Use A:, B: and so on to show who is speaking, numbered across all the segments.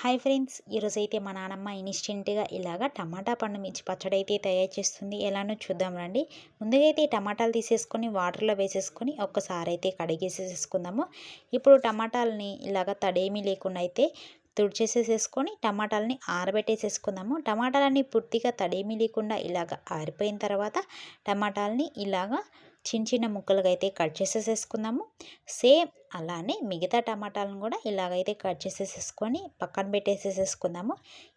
A: Hi friends ఈరోజైతే మా నానమ్మ ఇన్స్టెంట్గా ఇలాగా టమాటా పండు మిర్చి పచ్చడి అయితే తయారు చేస్తుంది. ఎలానో చూద్దాం రండి. ముందుగా అయితే టమాటాలు తీసేసుకొని వాటర్లో వేసేసుకొని ఒక్కసారి అయితే కడిగేసేసుకుందాము. ఇప్పుడు టమాటాలని ఇలాగ తడేమీ లేకుండా అయితే తుడిచేసేసేసుకొని టమాటాలని ఆరబెట్టేసేసుకుందాము. టమాటాలని పూర్తిగా తడేమీ లేకుండా ఇలాగ ఆరిపోయిన తర్వాత టమాటాలని ఇలాగా చిన్న చిన్న ముక్కలుగా అయితే కట్ చేసేసేసుకుందాము. సేమ్ అలానే మిగతా టమాటాలను కూడా ఇలాగైతే కట్ చేసేసేసుకొని పక్కన పెట్టేసేసేసుకుందాము.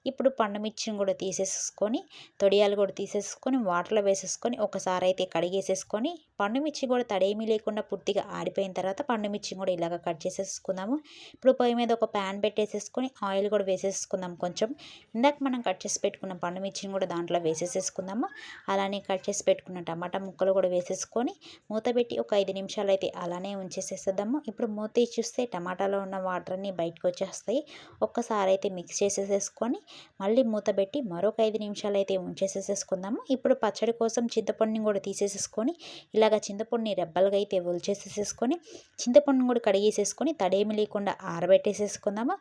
A: ఇప్పుడు పండు మిర్చిని కూడా తీసేసుకొని తొడియాలు కూడా తీసేసుకొని వాటర్లో వేసేసుకొని ఒకసారి అయితే కడిగేసేసుకొని పండు మిర్చి కూడా తడేమీ లేకుండా పూర్తిగా ఆడిపోయిన తర్వాత పండు మిర్చిని కూడా ఇలాగ కట్ చేసేసుకుందాము. ఇప్పుడు పొయ్యి మీద ఒక ప్యాన్ పెట్టేసేసుకొని ఆయిల్ కూడా వేసేసుకుందాం కొంచెం. ఇందాక మనం కట్ చేసి పెట్టుకున్న పండు మిర్చిని కూడా దాంట్లో వేసేసేసుకుందాము. అలానే కట్ చేసి పెట్టుకున్న టమాటా ముక్కలు కూడా వేసేసుకొని మూత పెట్టి ఒక ఐదు నిమిషాలు అయితే అలానే ఉంచేసేద్దాము. ఇప్పుడు ఇప్పుడు మూత చూస్తే టమాటాలో ఉన్న వాటర్ అన్నీ బయటకు వచ్చేస్తాయి ఒక్కసారి అయితే మిక్స్ చేసేసేసుకొని మళ్ళీ మూత పెట్టి మరొక ఐదు నిమిషాలు అయితే ఉంచేసేసేసుకుందాము. ఇప్పుడు పచ్చడి కోసం చింతపండుని కూడా తీసేసేసుకొని ఇలాగ చింతపండుని రెబ్బలుగా అయితే ఒలిచేసేసేసుకొని చింతపండుని కూడా కడిగేసేసుకొని తడేమి లేకుండా ఆరబెట్టేసేసుకుందాము.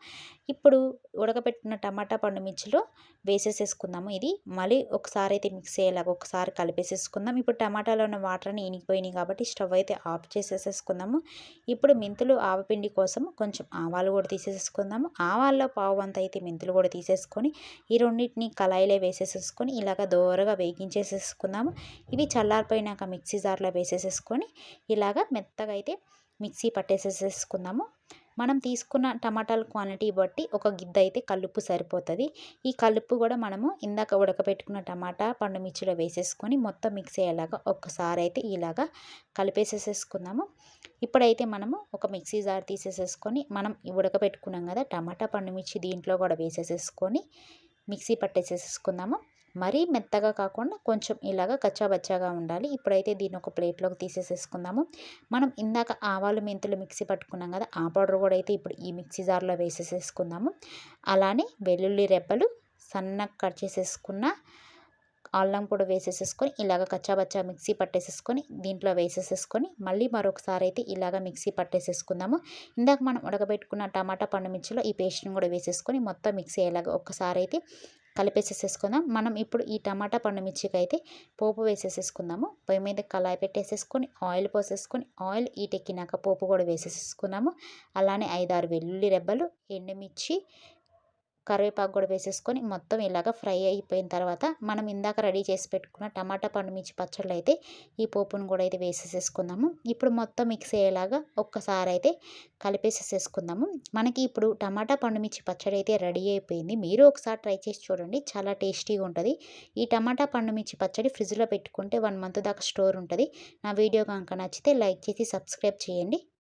A: ఇప్పుడు ఉడకబెట్టిన టమాటా పండు మిర్చిలో వేసేసేసుకుందాము. ఇది మళ్ళీ ఒకసారి అయితే మిక్స్ అయ్యేలాగా ఒకసారి కలిపేసేసుకుందాం ఇప్పుడు టమాటాలో ఉన్న వాటర్ని ఇనిగిపోయినాయి కాబట్టి స్టవ్ అయితే ఆఫ్ చేసేసేసుకుందాము. ఇప్పుడు మెంతులు ఆవపిండి కోసం కొంచెం ఆవాలు కూడా తీసేసుకుందాము ఆవాల్లో పావు వంత అయితే మెంతులు కూడా తీసేసుకొని ఈ రెండింటిని కళాయిలో వేసేసేసుకొని ఇలాగ దోరగా వేగించేసేసుకుందాము. ఇవి చల్లారిపోయినాక మిక్సీ జార్లో వేసేసేసుకొని ఇలాగ మెత్తగా అయితే మిక్సీ పట్టేసేసేసుకుందాము. మనం తీసుకున్న టమాటాల క్వాంటిటీ బట్టి ఒక గిద్ద అయితే కలుపు సరిపోతుంది. ఈ కలుపు కూడా మనము ఇందాక ఉడకబెట్టుకున్న టమాటా పండు మిర్చిలో వేసేసుకొని మొత్తం మిక్స్ అయ్యేలాగా ఒక్కసారి అయితే ఇలాగా కలిపేసేసేసుకుందాము. ఇప్పుడైతే మనము ఒక మిక్సీ జార్ తీసేసేసుకొని మనం ఉడకబెట్టుకున్నాం కదా టమాటా పండు మిర్చి దీంట్లో కూడా వేసేసేసుకొని మిక్సీ పట్టేసేసుకుందాము మరీ మెత్తగా కాకుండా కొంచెం ఇలాగ కచ్చాబచ్చాగా ఉండాలి. ఇప్పుడైతే దీన్ని ఒక ప్లేట్లోకి తీసేసేసుకుందాము. మనం ఇందాక ఆవాలు మెంతులు మిక్సీ పట్టుకున్నాం కదా ఆ పౌడర్ కూడా అయితే ఇప్పుడు ఈ మిక్సీ జార్లో వేసేసేసుకుందాము. అలానే వెల్లుల్లి రెబ్బలు సన్నగా కట్ చేసేసుకున్న అల్లం కూడా వేసేసేసుకొని ఇలాగ కచ్చాబచ్చా మిక్సీ పట్టేసేసుకొని దీంట్లో వేసేసేసుకొని మళ్ళీ మరొకసారి అయితే ఇలాగ మిక్సీ పట్టేసేసుకుందాము. ఇందాక మనం ఉడకబెట్టుకున్న టమాటా పండు మిర్చిలో ఈ పేస్ట్ని కూడా వేసేసుకొని మొత్తం మిక్సీ అయ్యేలాగా ఒక్కసారి అయితే కలిపేసేసేసుకుందాం. మనం ఇప్పుడు ఈ టమాటా పండు మిర్చికి అయితే పోపు వేసేసేసుకుందాము. పొయ్యి మీద కళాయి పెట్టేసేసుకొని ఆయిల్ పోసేసుకొని ఆయిల్ ఈటెక్కినాక పోపు కూడా వేసేసేసుకున్నాము అలానే ఐదారు వెల్లుల్లి రెబ్బలు ఎండుమిర్చి కరివేపాకు కూడా వేసేసుకొని మొత్తం ఇలాగ ఫ్రై అయిపోయిన తర్వాత మనం ఇందాక రెడీ చేసి పెట్టుకున్న టమాటా పండు మిర్చి పచ్చళ్ళు అయితే ఈ పోపును కూడా అయితే వేసేసేసుకుందాము. ఇప్పుడు మొత్తం మిక్స్ అయ్యేలాగా ఒక్కసారి అయితే కలిపేసేసేసుకుందాము. మనకి ఇప్పుడు టమాటా పండు మిర్చి పచ్చడి అయితే రెడీ అయిపోయింది. మీరు ఒకసారి ట్రై చేసి చూడండి. చాలా టేస్టీగా ఉంటుంది. ఈ టమాటా పండు మిర్చి పచ్చడి ఫ్రిడ్జ్లో పెట్టుకుంటే వన్ మంత్ దాకా స్టోర్ ఉంటుంది. నా వీడియో కనుక నచ్చితే లైక్ చేసి సబ్స్క్రైబ్ చేయండి.